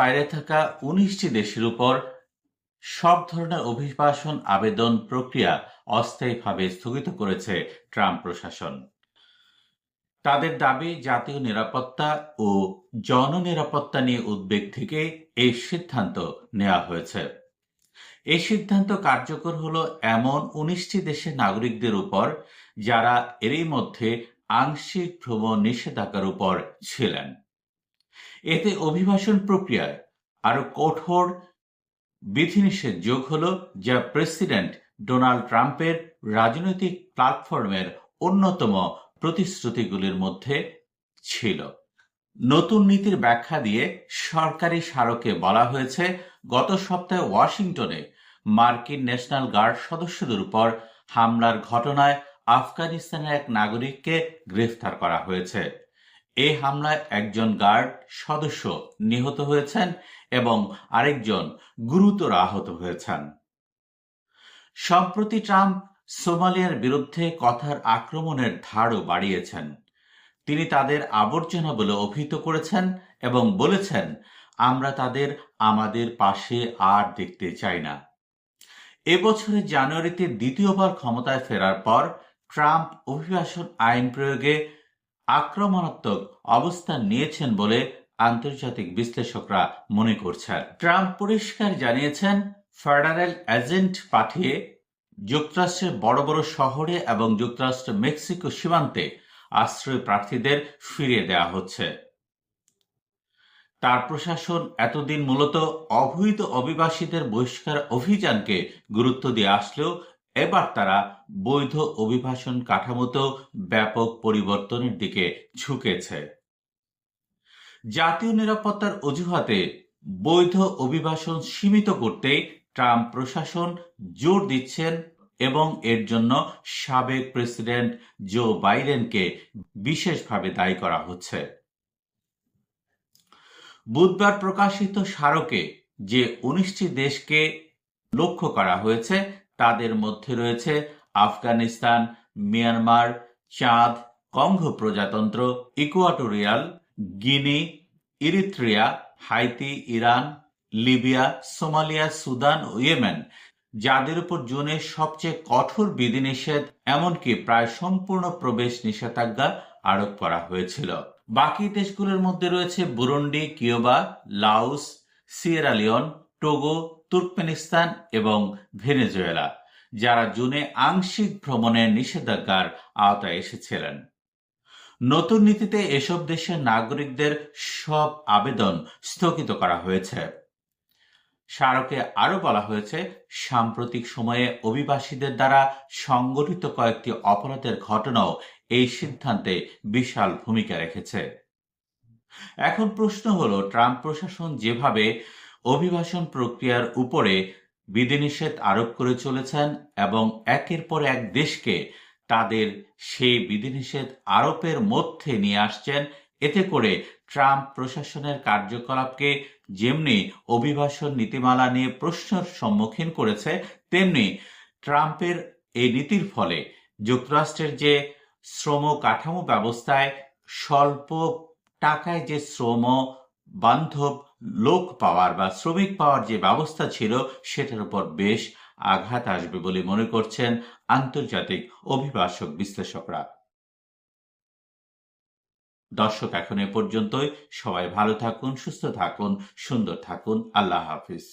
বাইরে থাকা উনিশটি দেশের উপর সব ধরনের অভিবাসন আবেদন প্রক্রিয়া অস্থায়ীভাবে স্থগিত করেছে ট্রাম্প প্রশাসন। তাদের দাবি, জাতীয় নিরাপত্তা ও জননিরাপত্তা নিয়ে উদ্বেগ থেকে এই সিদ্ধান্ত নেওয়া হয়েছে। এই সিদ্ধান্ত কার্যকর হল এমন উনিশটি দেশের নাগরিকদের উপর যারা এরই মধ্যে আংশিক ভ্রমণ নিষেধাজ্ঞার উপর ছিলেন। এতে অভিবাসন প্রক্রিয়ায় আরও কঠোর বিধিনিষেধ যোগ হল, যা প্রেসিডেন্ট ডোনাল্ড ট্রাম্পের রাজনৈতিক প্ল্যাটফর্মের অন্যতম প্রতিশ্রুতিগুলির মধ্যে ছিল। নতুন নীতির ব্যাখ্যা দিয়ে সরকারি স্মারকে বলা হয়েছে, গত সপ্তাহে ওয়াশিংটনে মার্কিন ন্যাশনাল গার্ড সদস্যদের উপর হামলার ঘটনায় আফগানিস্তানের এক নাগরিককে গ্রেফতার করা হয়েছে। এই হামলায় একজন গার্ড সদস্য নিহত হয়েছেন এবং আরেকজন গুরুতর আহত হয়েছেন। সম্প্রতি ট্রাম্প সোমালিয়ার বিরুদ্ধে কথার আক্রমণের ধারও বাড়িয়েছেন। তিনি তাদের আবর্জনা বলে অভিহিত করেছেন এবং বলেছেন, আমরা তাদের, আমাদের পাশে আর দেখতে চাই না। এবছরের জানুয়ারিতে দ্বিতীয়বার ক্ষমতায় ফেরার পর ট্রাম্প অভিবাসন আইন প্রয়োগে আক্রমণাত্মক অবস্থান নিয়েছেন বলে আন্তর্জাতিক বিশ্লেষকরা মনে করছেন। ট্রাম্প পরিষ্কার জানিয়েছেন, ফেডারেল এজেন্ট পাঠিয়ে যুক্তরাষ্ট্রের বড় বড় শহরে এবং যুক্তরাষ্ট্র মেক্সিকো সীমান্তে আশ্রয় প্রার্থীদের ফিরিয়ে দেওয়া হচ্ছে। তার প্রশাসন এতদিন মূলত অবৈধ অভিবাসীদের বহিষ্কার অভিযানকে গুরুত্ব দিয়ে আসলেও এবার তারা বৈধ অভিবাসন কাঠামোতেও ব্যাপক পরিবর্তনের দিকে ঝুঁকেছে। জাতীয় নিরাপত্তার অজুহাতে বৈধ অভিবাসন সীমিত করতে ট্রাম্প প্রশাসন জোর দিচ্ছেন এবং এর জন্য সাবেক প্রেসিডেন্ট জো বাইডেনকে বিশেষভাবে দায়ী করা হচ্ছে। বুধবার প্রকাশিত স্মারকে যে উনিশটি দেশকে লক্ষ্য করা হয়েছে তাদের মধ্যে রয়েছে আফগানিস্তান, মিয়ানমার, চাঁদ কঙ্গ প্রজাতন্ত্র, Equatorial, Guinea, Eritrea, Haiti, Iran, Libya, Somalia, Sudan ও ইয়েমেন, যাদের উপর জুনে সবচেয়ে কঠোর বিধিনিষেধ, এমনকি প্রায় সম্পূর্ণ প্রবেশ নিষেধাজ্ঞা আরোপ করা হয়েছিল। বাকি দেশগুলোর মধ্যে রয়েছে Burundi Cuba Laos Sierra Leone Togo Turkmenistan এবং ভেনেজুয়েলা, যারা জুনে আংশিক ভ্রমণের নিষেধাজ্ঞার আওতায় এসেছিলেন। নতুন নীতিতে এসব দেশের নাগরিকদের সব আবেদন স্থগিত করা হয়েছে। স্মারকে আরও বলা হয়েছে, সাম্প্রতিক সময়ে অভিবাসীদের দ্বারা সংগঠিত কয়েকটি অপরাধের ঘটনাও এই সিদ্ধান্তে বিশাল ভূমিকা রেখেছে। এখন প্রশ্ন হলো, ট্রাম্প প্রশাসন যেভাবে অভিবাসন প্রক্রিয়ার উপরে বিধিনিষেধ আরোপ করে চলেছেন এবং একের পর এক দেশকে তাদের সেই বিধিনিষেধ আরোপের মধ্যে নিয়ে আসছেন। এতে করে ট্রাম্প প্রশাসনের কার্যকলাপকে যেমনি অভিবাসন নীতিমালা নিয়ে প্রশ্নের সম্মুখীন করেছে, তেমনি ট্রাম্পের এই নীতির ফলে যুক্তরাষ্ট্রের যে শ্রম কাঠামো ব্যবস্থায় স্বল্প টাকায় যে শ্রম বান্ধব লোক পাওয়ার বা শ্রমিক পাওয়ার যে ব্যবস্থা ছিল, সেটার উপর বেশ আঘাত আসবে বলে মনে করছেন আন্তর্জাতিক অভিবাসক বিশ্লেষকরা। দর্শক, এখন এ পর্যন্তই। সবাই ভালো থাকুন, সুস্থ থাকুন, সুন্দর থাকুন। আল্লাহ হাফিজ।